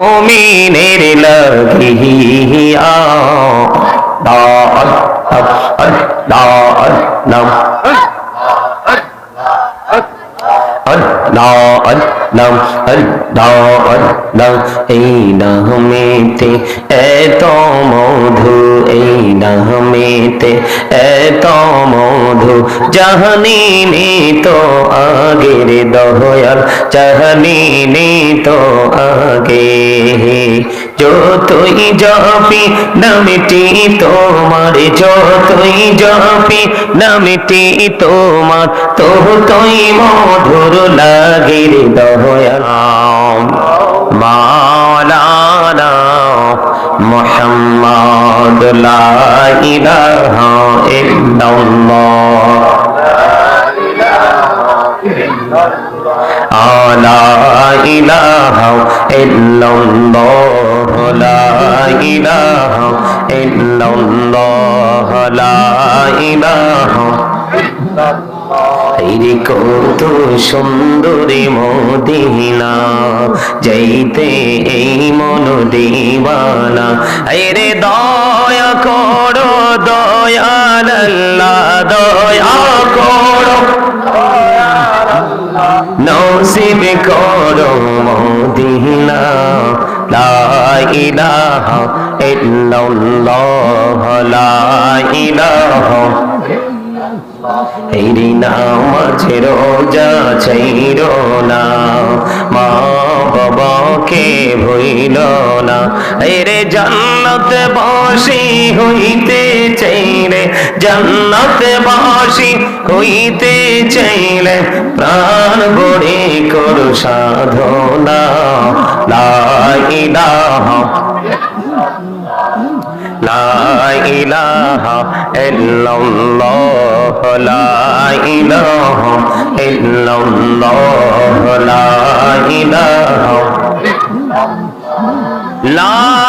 মুমিনের লগিয়া দাল দাল দাল নাম দাল নাম দাল নাম এই নামেতে এত মধু, এই নামেতে এত মধু। জাহানি তো আগের দয়াল জাহানি নি তো আগে। যতই জপি নামটি তোমার, যতই জপি নামটি তোমার তো তুই মধুর লাগে রে মাওলানা মুহাম্মদ লা ইলাহা ইল্লাল্লাহ। لا إله إلا الله لا إله إلا الله لا إله এই কত সুন্দরী মদিনা যাইতে এই মন দিবানা রে দয়া করো মদিনা লা ইলাহা ইল্লাল্লাহ, লা ইলাহা এই নামাজে রোজা ছাইর না, মা বাবাকে ভইল না। রে জান্নাত বাসি হইতে চাইলে জান্নাত বাসি হইতে চাইলে প্রাণ গড়ে কর সাধনা। লাইলাহ লাইলাহ ইল্লাল্লাহ লাইলাহ ইল্লাল্লাহ লাইলাহ লাইলাহ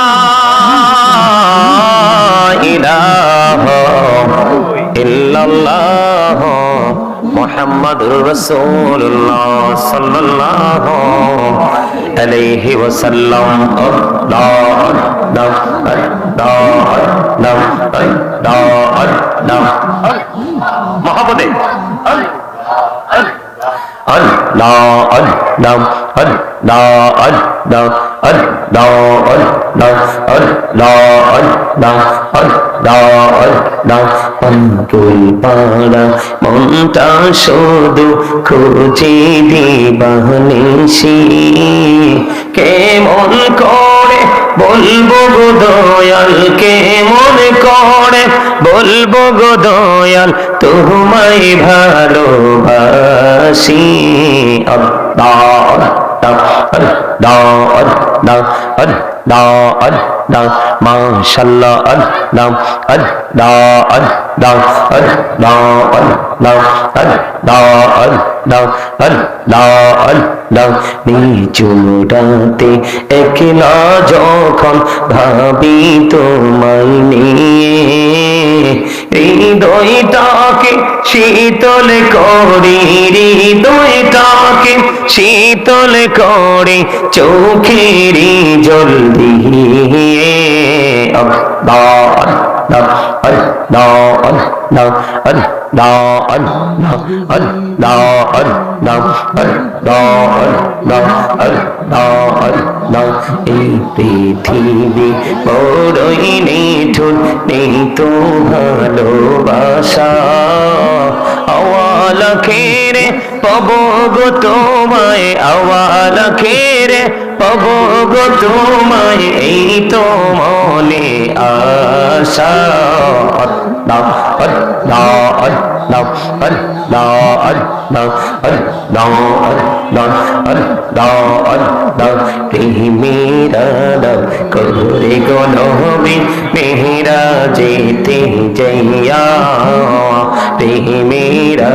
ইল্লাল্লাহ। মোহাম্মদুর রাসূলুল্লাহ সাল্লাল্লাহু আলাইহি ওয়াসাল্লাম আল্লাহু আকবার আল্লাহু আকবার আল্লাহু আকবার মহব্বতে আল্লাহ আল্লাহ দাম হর দা অর দা অর দা অর দা অর দা অর দা অর দা অর দা পন্তুল পাড়া, মনটা শুধু খুঁজে দেবানে সে কেমন করে বলব দয়াল, কেমন করে বলব গো দয়াল তোমায় ভালোবাসি মাশাল্লাহ এক না যখন ভাবি তোমায় নেই হৃদয়টাকে শীতল করি হৃদয়টাকে শীতল করে চোখের জল দিয়ে। আল্লাহ আল্লাহ আল্লাহ আল্লাহ আল্লাহ এই পৃথিবী বড়ই নিঠুর নেই তো ভালোবাসা। আওয়াল খেরে পব গো তোমায়, আওয়াল খেরে পব গো তোমায়, এই তো মনে আশা। আল্লাহ আল্লাহ আল্লাহ আল্লাহ আল্লাহ প্রেমেরা করে গনবি মেহরা যেতে যাইয়া। প্রেমেরা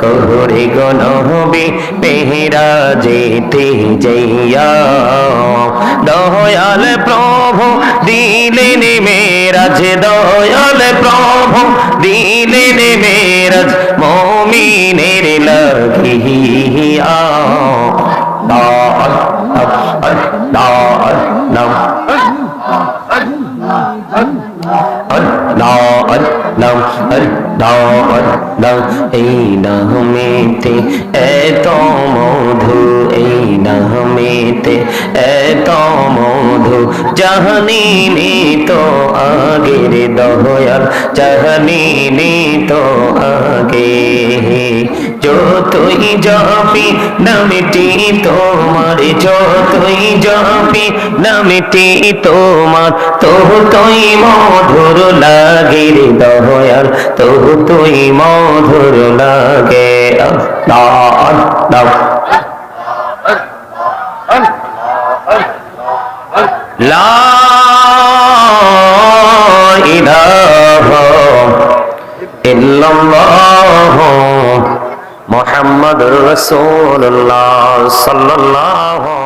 করে গনবি মেহরা যেতে যাইয়া। দয়াল প্রভু দিলেন মেরাজ, দয়াল প্রভু দিলেন মেরাজ। দিনের লগিয়া এই নামেতে এত মধু এই নামেতে এত মধু জাহানিনি তো আগের দয়াল জাহানিনি তো আগে যতই জপি নামটি তোমার যতই জপি নামটি তোমার তো তুই মধুর লাগে দয়াল তো তুই মধুর লাগে। মুহাম্মাদুর রাসূলুল্লাহ সাল্লাল্লাহু